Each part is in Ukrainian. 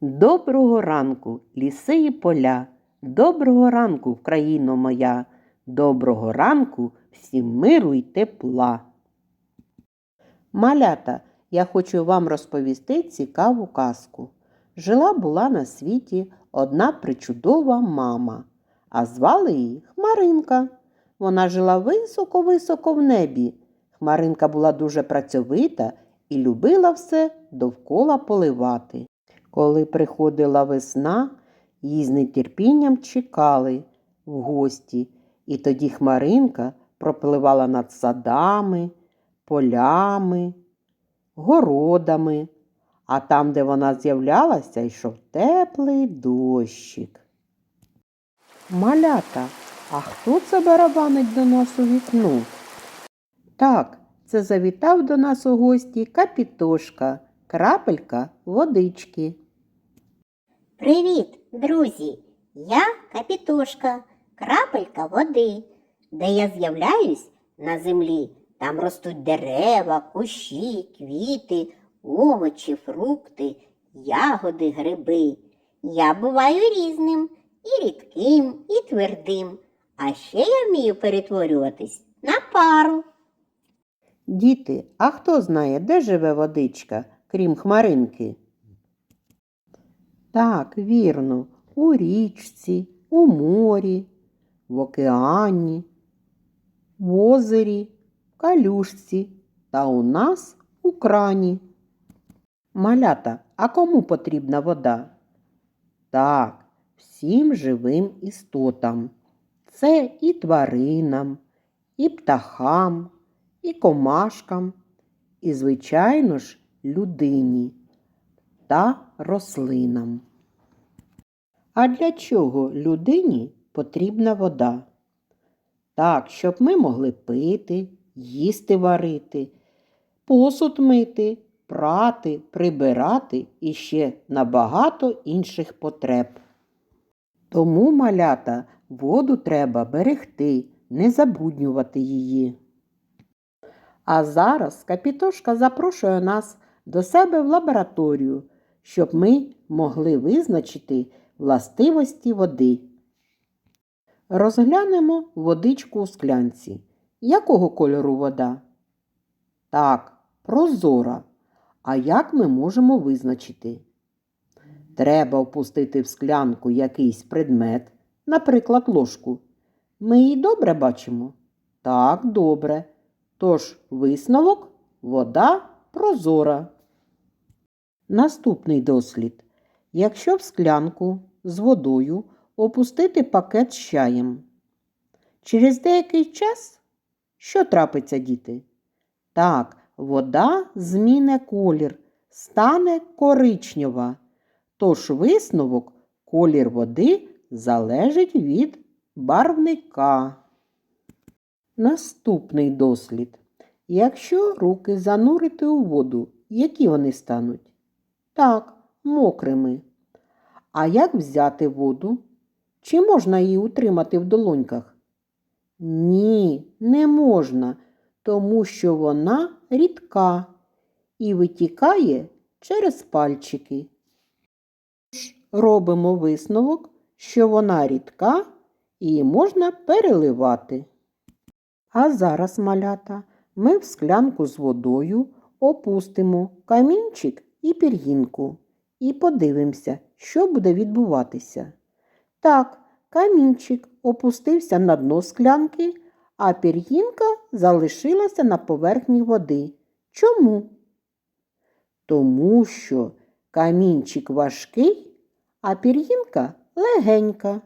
Доброго ранку, ліси і поля, доброго ранку, країно моя, доброго ранку всім миру й тепла. Малята, я хочу вам розповісти цікаву казку. Жила була на світі одна причудова мама, а звали її Хмаринка. Вона жила високо-високо в небі. Хмаринка була дуже працьовита і любила все довкола поливати. Коли приходила весна, її з нетерпінням чекали в гості, і тоді Хмаринка пропливала над садами, полями, городами, а там, де вона з'являлася, йшов теплий дощик. Малята, а хто це барабанить до нас у вікно? Так, це завітав до нас у гості капітошка, крапелька водички. Привіт, друзі! Я Капітошка, крапелька води. Де я з'являюсь на землі, там ростуть дерева, кущі, квіти, овочі, фрукти, ягоди, гриби. Я буваю різним, і рідким, і твердим. А ще я вмію перетворюватись на пару. Діти, а хто знає, де живе водичка, крім хмаринки? Так, вірно, у річці, у морі, в океані, в озері, в калюшці та у нас у крані. Малята, а кому потрібна вода? Так, всім живим істотам. Це і тваринам, і птахам, і комашкам, і, звичайно ж, людині та рослинам. А для чого людині потрібна вода? Так, щоб ми могли пити, їсти варити, посуд мити, прати, прибирати і ще на багато інших потреб. Тому, малята, воду треба берегти, не забруднювати її. А зараз Капітошка запрошує нас до себе в лабораторію, щоб ми могли визначити властивості води. Розглянемо водичку у склянці. Якого кольору вода? Так, прозора. А як ми можемо визначити? Треба впустити в склянку якийсь предмет, наприклад, ложку. Ми її добре бачимо? Так, добре. Тож висновок вода прозора. Наступний дослід. Якщо в склянку з водою опустити пакет з чаєм. Через деякий час що трапиться, діти? Так, вода зміне колір, стане коричнева. Тож висновок колір води залежить від барвника. Наступний дослід. Якщо руки занурити у воду, які вони стануть? Так, мокрими. А як взяти воду? Чи можна її утримати в долоньках? Ні, не можна, тому що вона рідка і витікає через пальчики. Робимо висновок, що вона рідка і її можна переливати. А зараз, малята, ми в склянку з водою опустимо камінчик і пір'їнку і подивимося, що буде відбуватися. Так, камінчик опустився на дно склянки, а пір'їнка залишилася на поверхні води. Чому? Тому що камінчик важкий, а пір'їнка легенька.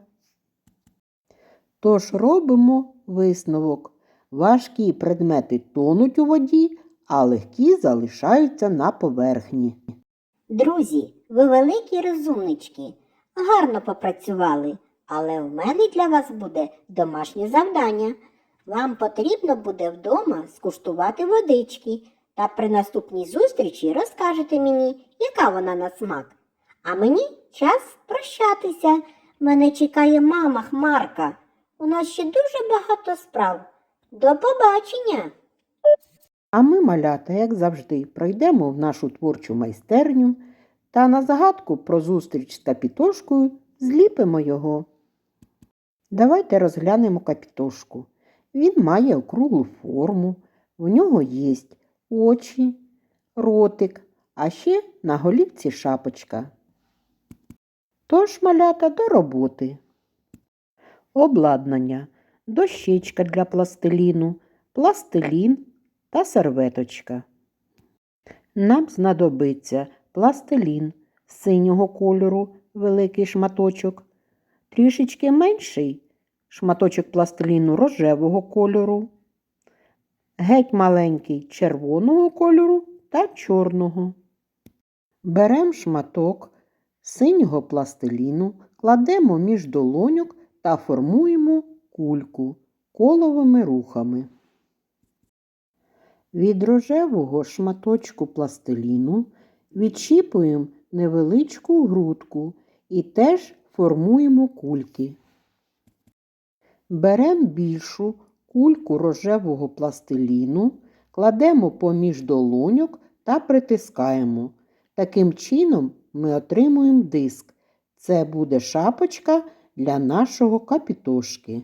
Тож робимо висновок. Важкі предмети тонуть у воді, а легкі залишаються на поверхні. Друзі, ви великі розумнички, гарно попрацювали, але в мене для вас буде домашнє завдання. Вам потрібно буде вдома скуштувати водички та при наступній зустрічі розкажете мені, яка вона на смак. А мені час прощатися. Мене чекає мама Хмарка. У нас ще дуже багато справ. До побачення! А ми, малята, як завжди, пройдемо в нашу творчу майстерню Та на загадку про зустріч з капітошкою зліпимо його. Давайте розглянемо капітошку. Він має округлу форму, в нього є очі, ротик, а ще на голівці шапочка. Тож, малята, до роботи. Обладнання, дощечка для пластиліну, пластилін та серветочка. Нам знадобиться пластилін синього кольору, великий шматочок, трішечки менший шматочок пластиліну рожевого кольору, геть маленький червоного кольору та чорного. Беремо шматок синього пластиліну, кладемо між долоньок та формуємо кульку коловими рухами. Від рожевого шматочку пластиліну відчіпуємо невеличку грудку і теж формуємо кульки. Беремо більшу кульку рожевого пластиліну, кладемо поміж долоньок та притискаємо. Таким чином ми отримуємо диск. Це буде шапочка для нашого капітошки.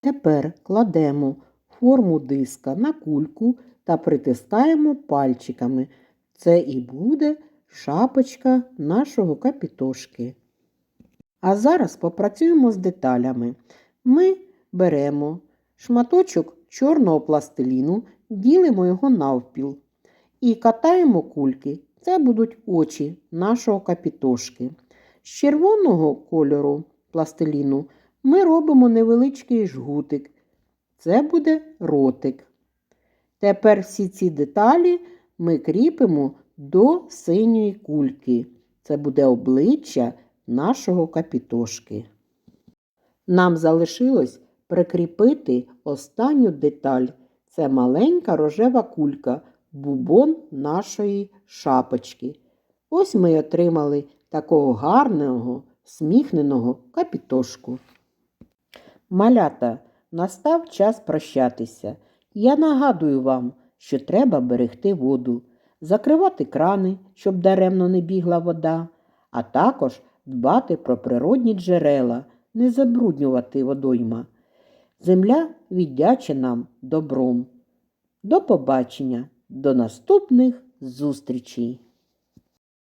Тепер кладемо форму диска на кульку та притискаємо пальчиками. Це і буде шапочка нашого капітошки. А зараз попрацюємо з деталями. Ми беремо шматочок чорного пластиліну, ділимо його навпіл і катаємо кульки. Це будуть очі нашого капітошки. З червоного кольору пластиліну ми робимо невеличкий жгутик. Це буде ротик. Тепер всі ці деталі ми кріпимо до синьої кульки. Це буде обличчя нашого капітошки. Нам залишилось прикріпити останню деталь. Це маленька рожева кулька, бубон нашої шапочки. Ось ми й отримали такого гарного, сміхненого капітошку. Малята, настав час прощатися. Я нагадую вам, що треба берегти воду, закривати крани, щоб даремно не бігла вода, а також дбати про природні джерела, не забруднювати водойма. Земля віддяче нам добром. До побачення, до наступних зустрічей!